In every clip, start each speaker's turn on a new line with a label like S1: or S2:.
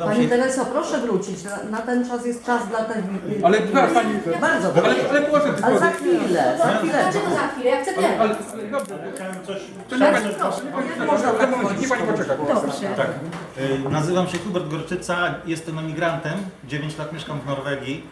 S1: nazywam
S2: Pani
S1: się...
S2: Tereso, proszę wrócić. Na, na ten czas jest czas dla telewizji.
S3: Ale tak, pani...
S2: Bardzo
S3: Ale,
S2: proszę.
S3: ale proszę,
S2: Ale za chwilę, za chwilę.
S4: Dlaczego za chwilę? Ja chcę
S3: Ale,
S4: teraz.
S3: ale, dobrze, to nie pani... Można, moment, nie pani poczeka.
S4: Dobrze.
S1: Tak. Y, Nazywam się Hubert Gorczyca, jestem emigrantem, 9 lat mieszkam w Norwegii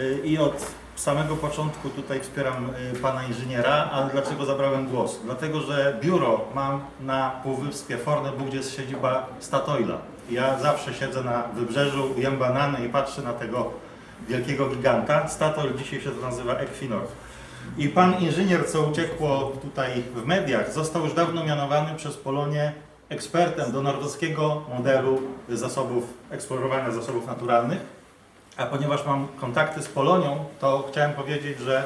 S1: y, i od samego początku tutaj wspieram y, pana inżyniera, ale dlaczego zabrałem głos? Dlatego, że biuro mam na Półwyspie Fornebu, gdzie jest siedziba Statoila. Ja zawsze siedzę na wybrzeżu, jem banany i patrzę na tego wielkiego giganta. Statoil dzisiaj się to nazywa Equinor. I pan inżynier, co uciekło tutaj w mediach, został już dawno mianowany przez Polonię ekspertem do norweskiego modelu zasobów, eksplorowania zasobów naturalnych. A ponieważ mam kontakty z Polonią, to chciałem powiedzieć, że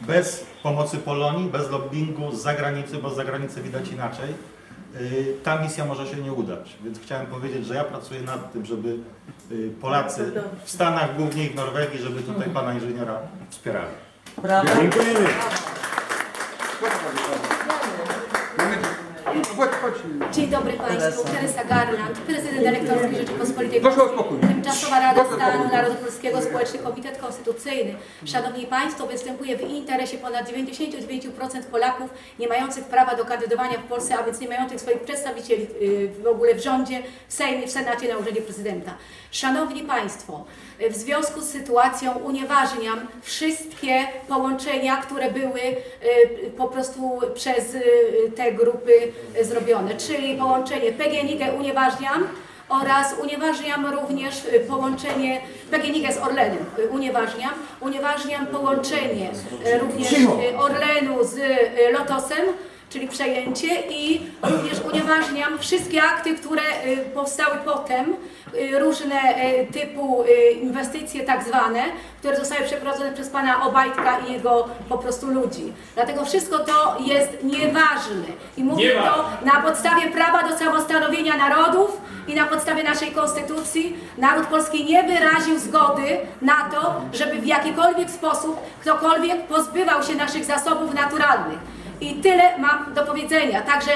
S1: bez pomocy Polonii, bez lobbingu z zagranicy, bo z zagranicy widać inaczej, y, ta misja może się nie udać. Więc chciałem powiedzieć, że ja pracuję nad tym, żeby y, Polacy w Stanach, głównie i w Norwegii, żeby tutaj pana inżyniera wspierali.
S2: Brawo.
S3: Dziękujemy.
S4: Dzień dobry Państwu. Teresa Garland, prezydent elektorski Rzeczypospolitej
S3: Proszę o
S4: Polskiej. Tymczasowa Rada Stanu. Narodu Polskiego Społeczny Komitet Konstytucyjny. Szanowni Państwo, występuję w interesie ponad 99% Polaków nie mających prawa do kandydowania w Polsce, a więc nie mających swoich przedstawicieli y, w ogóle w rządzie, w Sejmie, w Senacie, na urzędzie prezydenta. Szanowni Państwo, y, w związku z sytuacją unieważniam wszystkie połączenia, które były y, po prostu przez te grupy zrobione, czyli połączenie PGNiG unieważniam oraz unieważniam również y, połączenie PGNiG z Orlenem, y, unieważniam, unieważniam połączenie y, również Orlenu z Lotosem, czyli przejęcie i również unieważniam wszystkie akty, które powstały potem, różne typu inwestycje tak zwane, które zostały przeprowadzone przez pana Obajtka i jego po prostu ludzi. Dlatego wszystko to jest nieważne. I mówię to na podstawie prawa do samostanowienia narodów i na podstawie naszej konstytucji naród polski nie wyraził zgody na to, żeby w jakikolwiek sposób ktokolwiek pozbywał się naszych zasobów naturalnych. I tyle mam do powiedzenia. Także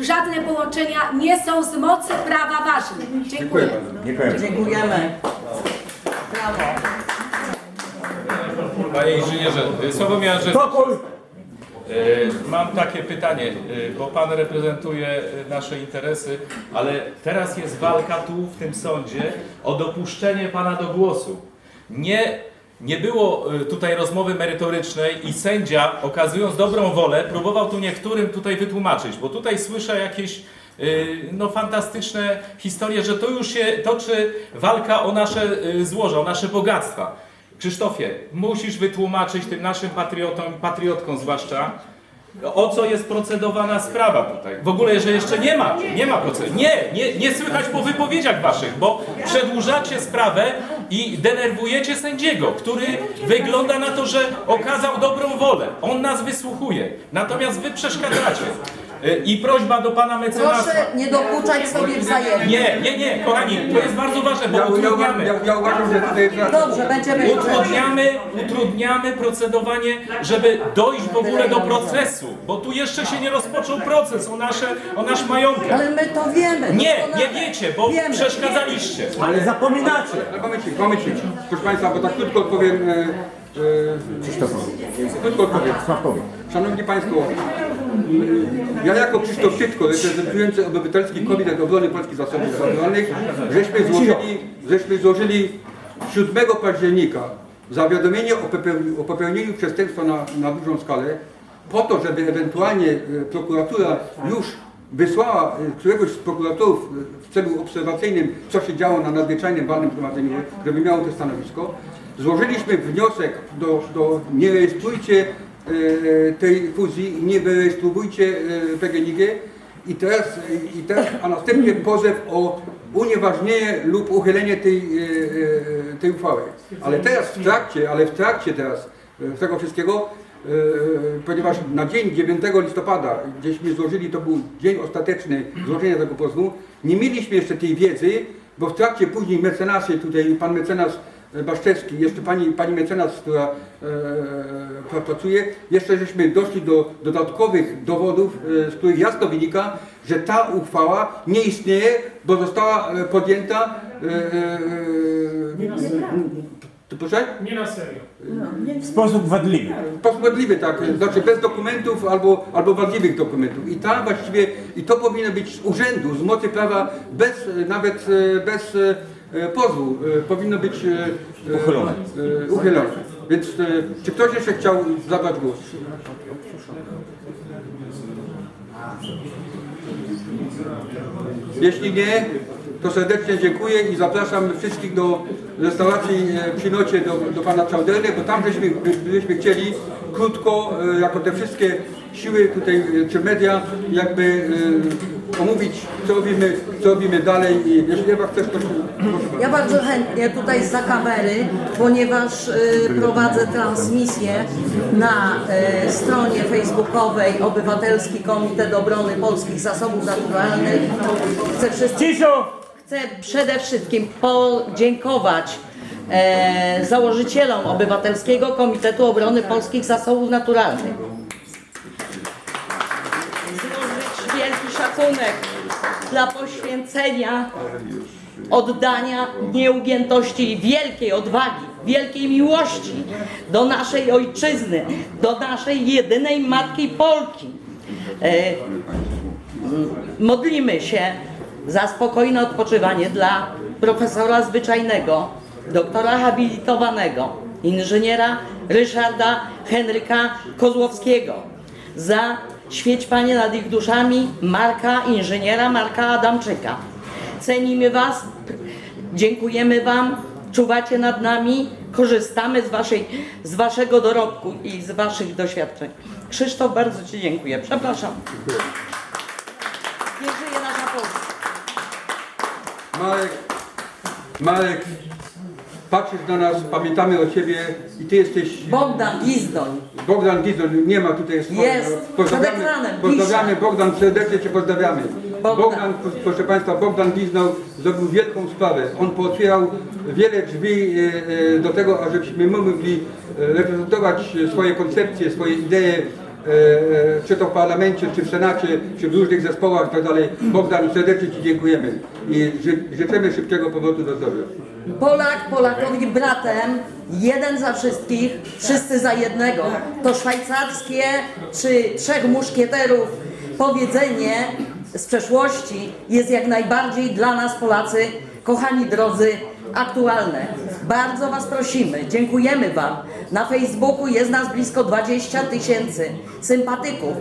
S4: żadne połączenia nie są z mocy prawa ważne.
S3: Dziękuję
S4: Dziękuję.
S2: Dziękujemy. Brawo.
S5: Panie inżynierze, Sławomir że
S3: Spokój!
S5: Mam takie pytanie, y, bo Pan reprezentuje y, nasze interesy, ale teraz jest walka tu w tym sądzie o dopuszczenie Pana do głosu. Nie, nie było tutaj rozmowy merytorycznej i sędzia, okazując dobrą wolę, próbował tu niektórym tutaj wytłumaczyć, bo tutaj słyszę jakieś no, fantastyczne historie, że to już się toczy walka o nasze złoża, o nasze bogactwa. Krzysztofie, musisz wytłumaczyć tym naszym patriotom, patriotkom zwłaszcza, o co jest procedowana sprawa tutaj. W ogóle, że jeszcze nie ma, nie ma procesu. Nie, nie, nie słychać po wypowiedziach waszych, bo przedłużacie sprawę i denerwujecie sędziego, który wygląda na to, że okazał dobrą wolę. On nas wysłuchuje. Natomiast wy przeszkadzacie. Y, I prośba do pana mecenasa.
S2: Proszę nie dokuczać sobie wzajemnie.
S5: Nie, nie, nie, kochani, to jest bardzo ważne, bo
S3: Ja,
S5: utrudniamy.
S3: ja, ja uważam, że tutaj jest...
S2: Dobrze, będziemy...
S5: Utrudniamy, utrudniamy procedowanie, żeby dojść w ogóle do procesu, bo tu jeszcze się nie rozpoczął proces o, nasze, o nasz majątek.
S2: Ale my to wiemy.
S5: Nie,
S2: doskonale.
S5: nie wiecie, bo
S2: Wiemy.
S5: przeszkadzaliście.
S6: Ale zapominacie!
S3: Ale Momencik, momencik. Proszę Państwa, bo tak krótko odpowiem... E, e, Krzysztofowi. Krótko odpowiem.
S6: Sławkowi.
S3: Szanowni Państwo, ja jako Krzysztof Tytko, reprezentujący Obywatelski Komitet Obrony Polskich Zasobów Naturalnych, żeśmy złożyli, żeśmy złożyli 7 października zawiadomienie o popeł- o popełnieniu przestępstwa na, na dużą skalę, po to, żeby ewentualnie e, prokuratura już wysłała e, któregoś z prokuratorów e, w celu obserwacyjnym, co się działo na nadzwyczajnym walnym zgromadzeniu, żeby miało to stanowisko. Złożyliśmy wniosek do, do nie rejestrujcie tej fuzji nie wyrejestrujcie e, PGNiG i teraz, i teraz, a następnie pozew o unieważnienie lub uchylenie tej, e, e, tej uchwały. Ale teraz w trakcie, ale w trakcie teraz e, tego wszystkiego, e, ponieważ na dzień 9 listopada, gdzieśmy złożyli, to był dzień ostateczny złożenia tego pozwu, nie mieliśmy jeszcze tej wiedzy, bo w trakcie później mecenasy, tutaj pan mecenas Baszczewski, jeszcze pani, pani mecenas, która e, pra- pracuje, jeszcze żeśmy doszli do dodatkowych dowodów, e, z których jasno wynika, że ta uchwała nie istnieje, bo została e, podjęta to proszę?
S6: Nie na serio.
S7: W sposób wadliwy.
S3: Posprawiedliwy, tak, znaczy bez dokumentów albo, albo wadliwych dokumentów. I ta właściwie, i to powinno być z urzędu, z mocy prawa, bez, e, nawet e, bez e, pozwu, e, powinno być e, e,
S7: Uchylone.
S3: e, uchylone. Więc e, czy ktoś jeszcze chciał zabrać głos? Jeśli nie, to serdecznie dziękuję i zapraszam wszystkich do restauracji e, przy nocie do, do pana Czauderny, bo tam żeśmy, by- byśmy chcieli krótko, e, jako te wszystkie siły tutaj, e, czy media, jakby e, omówić, co robimy, co robimy dalej i jeśli Ewa chcesz, to proszę
S2: Ja
S3: bardzo.
S2: chętnie tutaj za kamery, ponieważ y, prowadzę transmisję na y, stronie facebookowej Obywatelski Komitet Obrony Polskich Zasobów Naturalnych. Chcę wszystkim! Chcę przede wszystkim podziękować e, założycielom Obywatelskiego Komitetu Obrony Polskich Zasobów Naturalnych. Złożyć wielki szacunek dla poświęcenia, oddania, nieugiętości i wielkiej odwagi, wielkiej miłości do naszej ojczyzny, do naszej jedynej matki Polki. E, Modlimy się za spokojne odpoczywanie dla profesora zwyczajnego, doktora habilitowanego, inżyniera Ryszarda Henryka Kozłowskiego, za świeć Panie nad ich duszami Marka, inżyniera Marka Adamczyka. Cenimy Was, dziękujemy Wam, czuwacie nad nami, korzystamy z, waszej, z Waszego dorobku i z Waszych doświadczeń. Krzysztof, bardzo Ci dziękuję. Przepraszam. Nie żyje nasza Polska.
S3: Marek, Marek, patrzysz na nas, pamiętamy o Ciebie i Ty jesteś
S2: Bogdan Gizdoń.
S3: Bogdan Gizon, nie ma tutaj jest.
S2: Jest,
S3: Pozdrawiamy, pozdrawiamy. Bogdan, serdecznie Cię pozdrawiamy.
S2: Bogdan.
S3: Bogdan, proszę Państwa, Bogdan Giznał zrobił wielką sprawę. On pootwierał wiele drzwi e, e, do tego, ażebyśmy my mogli e, reprezentować swoje koncepcje, swoje idee, czy to w parlamencie, czy w senacie, czy w różnych zespołach itd. Bogdan, serdecznie Ci dziękujemy i ży, życzymy szybkiego powrotu do zdrowia.
S2: Polak Polakowi bratem, jeden za wszystkich, wszyscy za jednego. To szwajcarskie czy trzech muszkieterów powiedzenie z przeszłości jest jak najbardziej dla nas Polacy, kochani drodzy, aktualne. Bardzo Was prosimy, dziękujemy Wam. Na Facebooku jest nas blisko 20 tysięcy sympatyków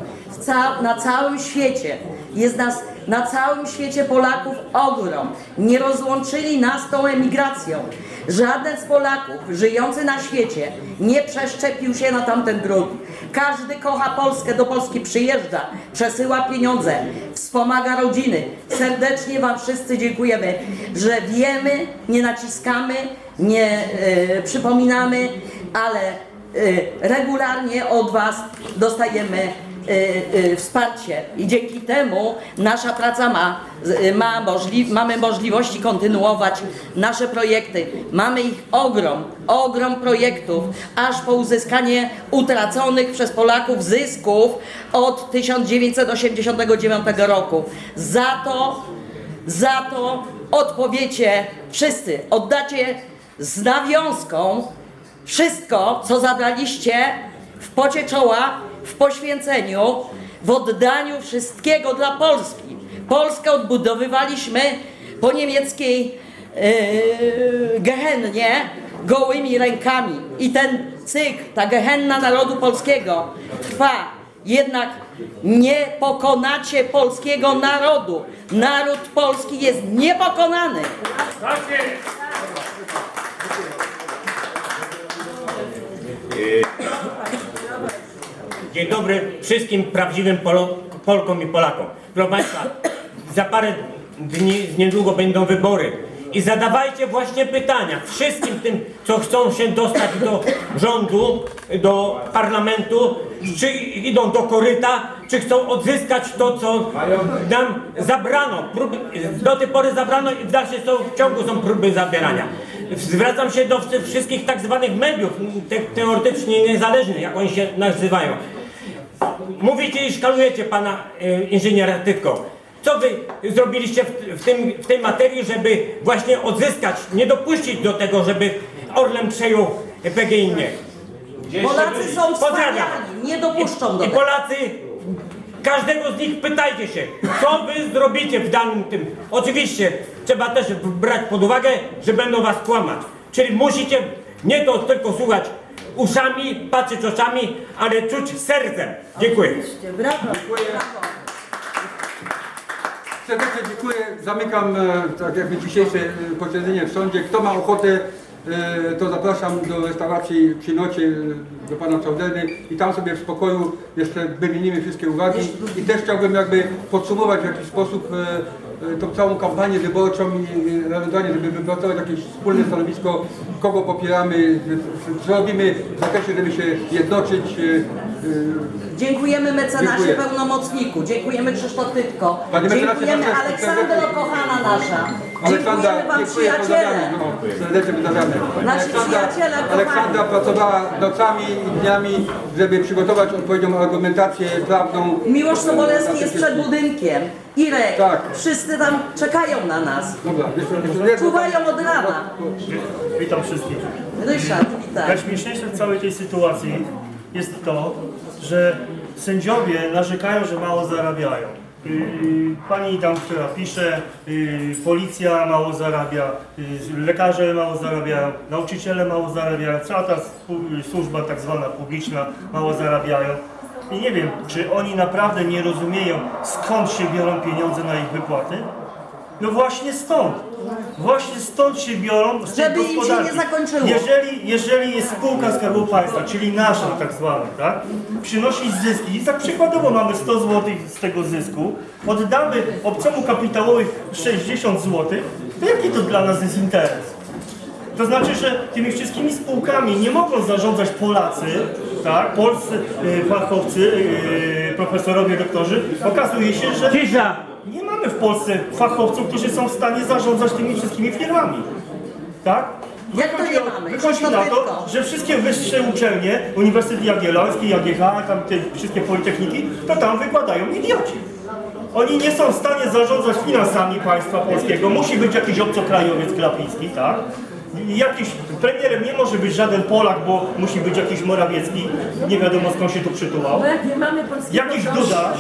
S2: ca- na całym świecie. Jest nas na całym świecie Polaków ogrom. Nie rozłączyli nas tą emigracją. Żaden z Polaków żyjący na świecie nie przeszczepił się na tamten grunt. Każdy kocha Polskę, do Polski przyjeżdża, przesyła pieniądze, wspomaga rodziny. Serdecznie Wam wszyscy dziękujemy, że wiemy, nie naciskamy, nie e, przypominamy, ale e, regularnie od Was dostajemy wsparcie i dzięki temu nasza praca ma, e, ma możli, mamy możliwości kontynuować nasze projekty. Mamy ich ogrom, ogrom projektów, aż po uzyskanie utraconych przez Polaków zysków od 1989 roku. Za to za to odpowiecie wszyscy, oddacie z nawiązką wszystko, co zabraliście w pocie czoła, w poświęceniu, w oddaniu wszystkiego dla Polski. Polskę odbudowywaliśmy po niemieckiej yy, gehennie gołymi rękami. I ten cykl, ta gehenna narodu polskiego trwa. Jednak nie pokonacie polskiego narodu. Naród polski jest niepokonany.
S6: Tak jest!
S8: Dzień dobry wszystkim prawdziwym Polo Polkom i Polakom. Proszę Państwa, za parę dni, niedługo będą wybory. I zadawajcie właśnie pytania wszystkim tym, co chcą się dostać do rządu, do parlamentu, czy idą do koryta, czy chcą odzyskać to, co nam zabrano. Próby, do tej pory zabrano i w dalszym ciągu są próby zabierania. Zwracam się do wszystkich tak zwanych mediów, te, teoretycznie niezależnych, jak oni się nazywają. Mówicie i szkalujecie pana e, inżyniera Tytko. Co wy zrobiliście w, w, tym, w tej materii, żeby właśnie odzyskać, nie dopuścić do tego, żeby Orlen przejął PGI nie?
S5: Gdzieś
S2: Polacy są
S8: Pozdrawiam.
S2: wspaniali, nie dopuszczą do
S8: I
S2: tego.
S8: Polacy, każdego z nich pytajcie się, co wy zrobicie w danym tym. Oczywiście trzeba też brać pod uwagę, że będą was kłamać. Czyli musicie nie to tylko słuchać uszami, patrzeć oczami, ale czuć sercem. Dziękuję.
S2: Brawo.
S3: Serdecznie dziękuję. Zamykam e, tak jakby dzisiejsze e, posiedzenie w sądzie. Kto ma ochotę, e, to zapraszam do restauracji przy nocie e, do pana Czaudelny i tam sobie w spokoju jeszcze wymienimy wszystkie uwagi. I też chciałbym jakby podsumować w jakiś sposób e, e, tą całą kampanię wyborczą i i ewentualnie, żeby wypracować jakieś wspólne stanowisko, kogo popieramy, co robimy w zakresie, żeby się jednoczyć. e, e,
S2: Dziękujemy mecenasie
S3: Dziękuję.
S2: pełnomocniku, dziękujemy Krzysztof Tytko,
S3: Panie mecenasie,
S2: dziękujemy Aleksandro kochana nasza,
S3: Aleksandra,
S2: dziękujemy wam
S3: dziękuję,
S2: przyjaciele.
S3: pozdrawiamy. No, serdecznie pozdrawiamy.
S2: Nasi przyjaciele, kochani.
S3: Aleksandra pracowała nocami i dniami, żeby przygotować odpowiednią argumentację prawną.
S2: Miłosz Sobolewski jest przed budynkiem, Irek,
S3: Tak.
S2: wszyscy tam czekają na nas,
S3: Dobra, jeszcze, jeszcze jedno.
S2: czuwają od rana.
S6: Witam wszystkich.
S2: Ryszard, witaj.
S6: Najśmieszniejsze w całej tej sytuacji jest to, że sędziowie narzekają, że mało zarabiają. Yy, Pani tam, która pisze, yy, policja mało zarabia, yy, lekarze mało zarabiają, nauczyciele mało zarabiają, cała ta spu- służba tak zwana publiczna mało zarabiają. I nie wiem, czy oni naprawdę nie rozumieją, skąd się biorą pieniądze na ich wypłaty? No właśnie stąd. Właśnie stąd się biorą z
S2: Żeby im się nie zakończyło.
S6: Jeżeli, jeżeli jest spółka Skarbu Państwa, czyli nasza tak zwana, tak, przynosi zyski, i tak przykładowo mamy 100 zł z tego zysku, oddamy obcemu kapitałowi 60 zł, to jaki to dla nas jest interes? To znaczy, że tymi wszystkimi spółkami nie mogą zarządzać Polacy, tak, polscy y, fachowcy, y, profesorowie, doktorzy. Okazuje się, że
S8: Cisza!
S6: Nie mamy w Polsce fachowców, którzy są w stanie zarządzać tymi wszystkimi firmami. Tak?
S2: Jak to nie
S6: Wychodzi-
S2: mamy?
S6: Wychodzi na to, że wszystkie wyższe uczelnie, Uniwersytet Jagielloński, JGH, tam te wszystkie politechniki, to tam wykładają idioci. Oni nie są w stanie zarządzać finansami państwa polskiego. Musi być jakiś obcokrajowiec Glapiński, tak? Jakiś premierem nie może być żaden Polak, bo musi być jakiś Morawiecki. Nie wiadomo skąd się tu przytułał. Jakiś Duda,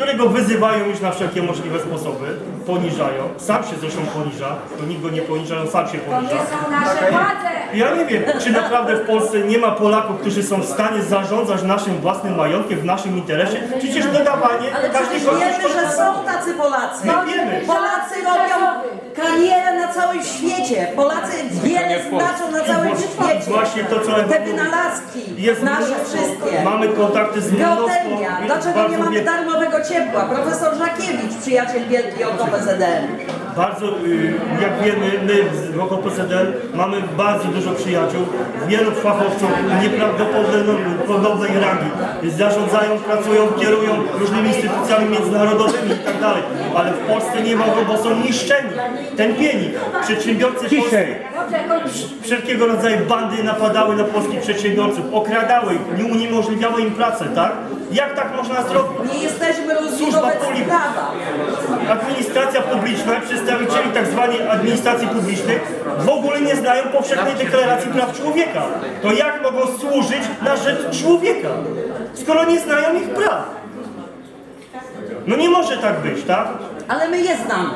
S6: którego wyzywają już na wszelkie możliwe sposoby, poniżają. Sam się zresztą poniża, to nikt go nie poniża, on sam się poniża.
S4: są nasze władze!
S6: Ja nie wiem, czy naprawdę w Polsce nie ma Polaków, którzy są w stanie zarządzać naszym własnym majątkiem w naszym interesie. Przecież dodawanie
S2: Ale
S6: każdy
S2: przecież
S6: kogoś
S2: wiemy, że są tacy Polacy.
S6: My wiemy.
S2: Polacy robią karierę na całym świecie. Polacy wiele znaczą na całym świecie.
S6: Właśnie to, co
S2: Te wynalazki,
S6: jest
S2: nasze
S6: mnóstwo.
S2: wszystkie.
S6: Mamy kontakty z mnóstwą.
S2: Geotermia. Dlaczego
S6: bardzo
S2: nie mamy darmowego ciepła? Profesor Żakiewicz, przyjaciel wielki OKPZN.
S6: Bardzo, y, jak wiemy, my z OKPZL mamy bardzo dużo przyjaciół, wielu fachowców nieprawdopodobnej rangi. Zarządzają, pracują, kierują różnymi instytucjami międzynarodowymi i tak dalej. Ale w Polsce nie mogą, bo są niszczeni, tępieni. Przedsiębiorcy polscy wszelkiego rodzaju bandy napadały na polskich przedsiębiorców, okradały ich, nie uniemożliwiały im pracę, tak? Jak tak można zrobić?
S2: Nie jesteśmy równi
S6: Służba
S2: wobec
S6: poli-
S2: prawa.
S6: Administracja publiczna, przedstawicieli tak zwanej administracji publicznej w ogóle nie znają powszechnej deklaracji praw człowieka. To jak mogą służyć na rzecz człowieka, skoro nie znają ich praw? No nie może tak być, tak?
S2: Ale my je znamy.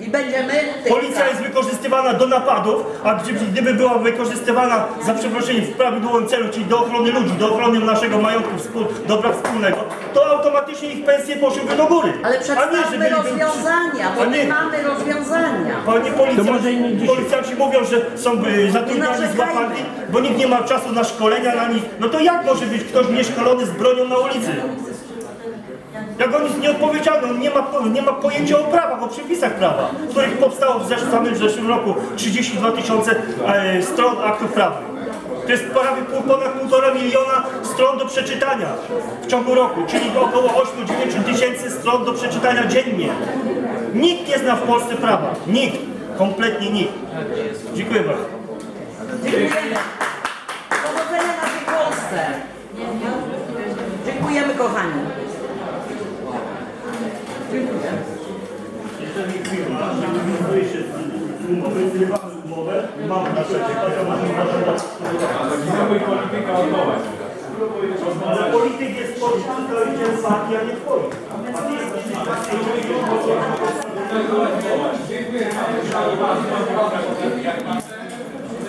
S2: I będziemy tych
S6: Policja jest wykorzystywana do napadów, a gdyby, gdyby była wykorzystywana za przeproszeniem w prawidłowym celu, czyli do ochrony ludzi, do ochrony naszego majątku, współ, dobra wspólnego, to automatycznie ich pensje poszłyby do góry.
S2: Ale
S6: A nie,
S2: przedstawmy
S6: żeby-
S2: rozwiązania, bo
S6: a nie-
S2: my mamy rozwiązania.
S6: Panie policjanci, policjanci mówią, że są y, zatrudniani
S2: narzekajmy.
S6: złapani, bo nikt nie ma czasu na szkolenia na nich. No to jak może być ktoś nieszkolony z bronią na ulicy? Jak on jest nieodpowiedzialny, on nie ma, nie ma pojęcia o prawach, o przepisach prawa, których powstało w samym zeszłym roku 32 tysiące e, stron aktów prawnych. To jest prawie ponad półtora miliona stron do przeczytania w ciągu roku, czyli około 8-9 tysięcy stron do przeczytania dziennie. Nikt nie zna w Polsce prawa. Nikt. Kompletnie nikt. Dziękuję bardzo.